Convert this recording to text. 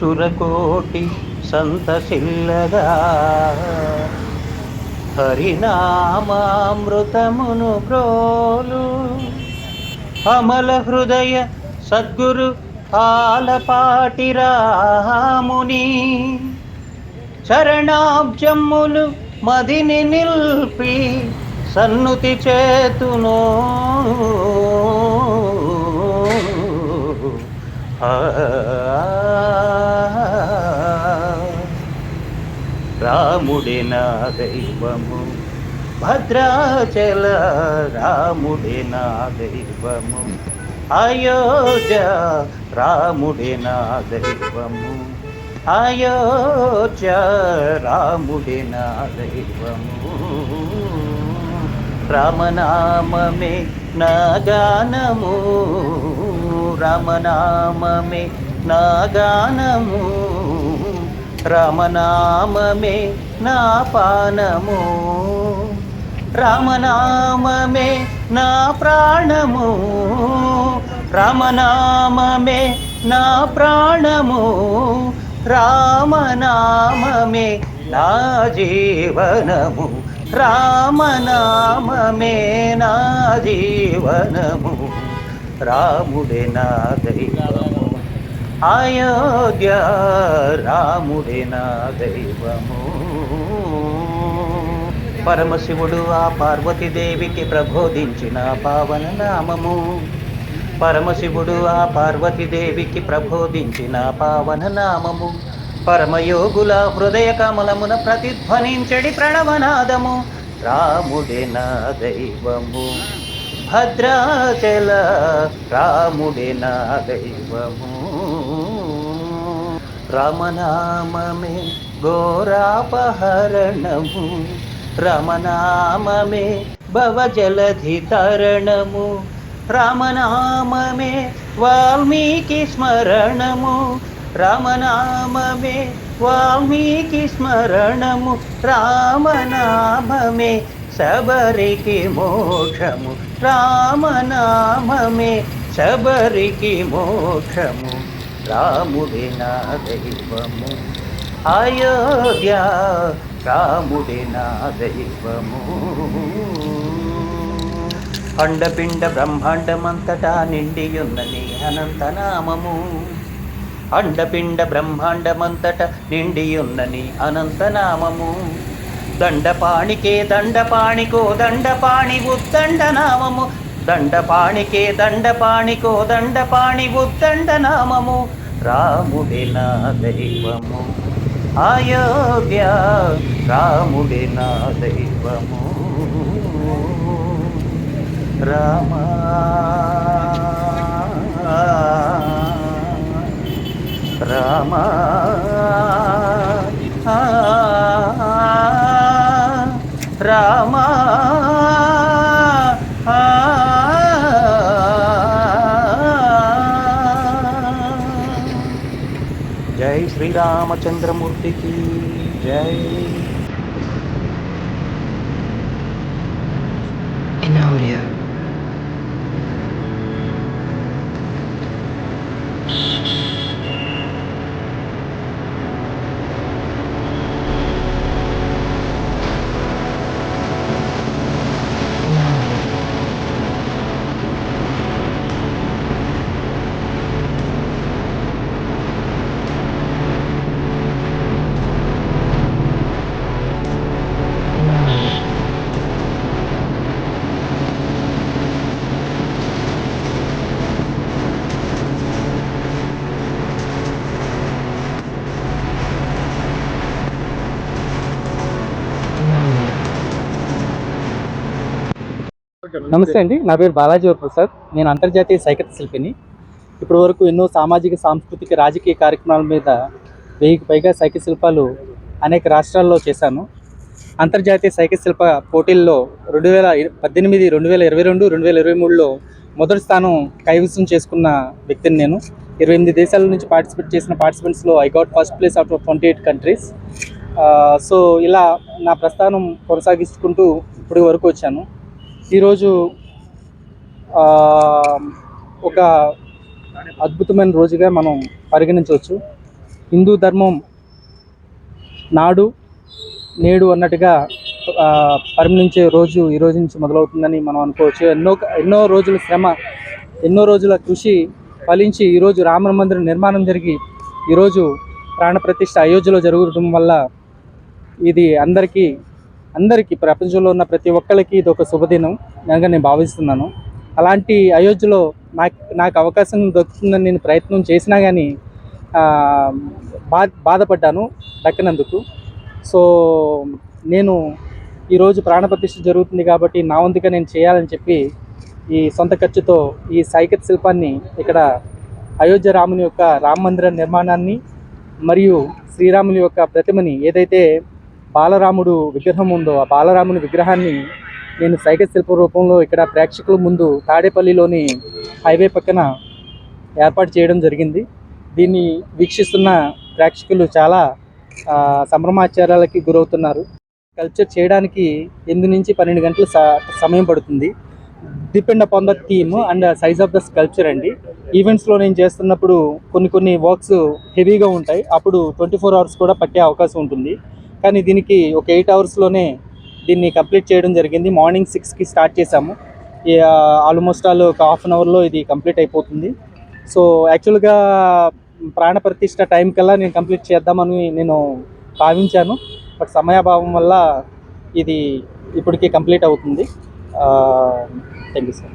సురకోటి సంతసిల్లగా. హరినామామృతమును ప్రోలు. అమల హృదయ సద్గురు ఆలపాటి రాముని చరణాబ్జమ్ములు మదిని నిల్పి సన్నుతి చేతును. ఆ రాముడే నా దైవము? భద్రాచల రాముడే నా దైవము? అయోధ్య రాముడే నా దైవము? అయోధ్య రాముడే నా దైవము? రామనామమే నా గానము రామనామమే నా గానము రామనామమే నా పానము. రామనామమే నా ప్రాణము. రామనామమే నా ప్రాణము. రామనామమే నా జీవనము. రామనామమే నా జీవనము. రాముడే నా దైవము. అయోధ్య రాముడే నా దైవము. పరమశివుడు ఆ పార్వతీదేవికి ప్రబోధించిన పావన నామము. పరమశివుడు ఆ పార్వతీదేవికి ప్రబోధించిన పావన నామము. పరమయోగుల హృదయ కమలమున ప్రతిధ్వనించడి ప్రణవనాదము. రాముడే నా దైవము. భద్రాచల రాముడే నా దైవము. రమనామే ఘోరాపహరణము. రమనామమే భవజలధి తరణము. రామనామమే వాల్మీకి స్మరణము. రామనామమే వాల్మీకి స్మరణము. రామనామే శబరికి మోక్షము. రామనామే శబరికి మోక్షము. రాముడి నా దైవము. అయోధ్య రాముడి నా దైవము. అండపిండ బ్రహ్మాండమంతటా నిండియున్న నీ అనంతనామము. అండపిండ బ్రహ్మాండమంతట నిండియున్న నీ అనంతనామము. దండపాణికే దండపాణికో దండపాణి ఉద్దండ నామము దండపాణికే దండపాణికో దండపాణి ఉద్దండ నామము. రాముడి నా దైవము. అయోధ్య రాముడి నా దైవము. రామ రామా. రామా. జై శ్రీరామచంద్రమూర్తికి జై. నమస్తే అండి నా పేరు బాలాజీ ప్రసాద్ నేను అంతర్జాతీయ సైకత శిల్పిని. ఇప్పటి వరకు ఎన్నో సామాజిక సాంస్కృతిక రాజకీయ కార్యక్రమాల మీద వెయ్యికి పైగా సైకిల్ శిల్పాలు అనేక రాష్ట్రాల్లో చేశాను. అంతర్జాతీయ సైకిల్ శిల్ప పోటీల్లో రెండు వేల పద్దెనిమిది రెండు వేల ఇరవై రెండు రెండు వేల ఇరవై మూడులో మొదటి స్థానం కైవసం చేసుకున్న వ్యక్తిని నేను. ఇరవై ఎనిమిది దేశాల నుంచి పార్టిసిపేట్ చేసిన పార్టిసిపెంట్స్లో I got first place out of twenty eight countries. So ఇలా నా ప్రస్థానం కొనసాగించుకుంటూ ఇప్పటి వరకు వచ్చాను. ఈరోజు ఒక అద్భుతమైన రోజుగా మనం పరిగణించవచ్చు. హిందూ ధర్మం నాడు నేడు అన్నట్టుగా పరిగణించే రోజు ఈ రోజు నుంచి మొదలవుతుందని మనం అనుకోవచ్చు. ఎన్నో ఎన్నో రోజుల శ్రమ ఎన్నో రోజుల కృషి ఫలించి ఈరోజు రామ మందిరం నిర్మాణం జరిగి ఈరోజు ప్రాణప్రతిష్ఠ అయోధ్యలో జరగడం వల్ల ఇది అందరికీ అందరికీ ప్రపంచంలో ఉన్న ప్రతి ఒక్కరికి ఇది ఒక శుభదినం నేను నేను భావిస్తున్నాను. అలాంటి అయోధ్యలో నాకు నాకు అవకాశం దొరుకుతుందని నేను ప్రయత్నం చేసినా కానీ బా బాధపడ్డాను దక్కినందుకు. సో నేను ఈరోజు ప్రాణప్రతిష్ఠ జరుగుతుంది కాబట్టి నా వంతుగా నేను చేయాలని చెప్పి ఈ సొంత ఖర్చుతో ఈ సైకత్ శిల్పాన్ని ఇక్కడ అయోధ్య రాముని యొక్క రామ మందిర నిర్మాణాన్ని మరియు శ్రీరాముని యొక్క ప్రతిమని ఏదైతే బాలరాముడు విగ్రహం ఉందో ఆ బాలరాముని విగ్రహాన్ని నేను సైకత్ శిల్ప రూపంలో ఇక్కడ ప్రేక్షకుల ముందు తాడేపల్లిలోని హైవే పక్కన ఏర్పాటు చేయడం జరిగింది. దీన్ని వీక్షిస్తున్న ప్రేక్షకులు చాలా సంభ్రమాచారాలకి గురవుతున్నారు. కల్చర్ చేయడానికి ఎనిమిది నుంచి పన్నెండు గంటల సమయం పడుతుంది. Depend upon the theme and size of the sculpture అండి. ఈవెంట్స్లో నేను చేస్తున్నప్పుడు కొన్ని కొన్ని వర్క్స్ హెవీగా ఉంటాయి. అప్పుడు ట్వంటీ ఫోర్ అవర్స్ కూడా పట్టే అవకాశం ఉంటుంది. కానీ దీనికి ఒక ఎయిట్ అవర్స్లోనే దీన్ని కంప్లీట్ చేయడం జరిగింది. మార్నింగ్ సిక్స్కి స్టార్ట్ చేశాము. ఆల్మోస్ట్ ఆల్ ఒక హాఫ్ అన్ అవర్లో ఇది కంప్లీట్ అయిపోతుంది. సో యాక్చువల్గా ప్రాణప్రతిష్ఠ టైం కల్లా నేను కంప్లీట్ చేద్దామని నేను భావించాను. బట్ సమయాభావం వల్ల ఇది ఇప్పటికీ కంప్లీట్ అవుతుంది. Thank you sir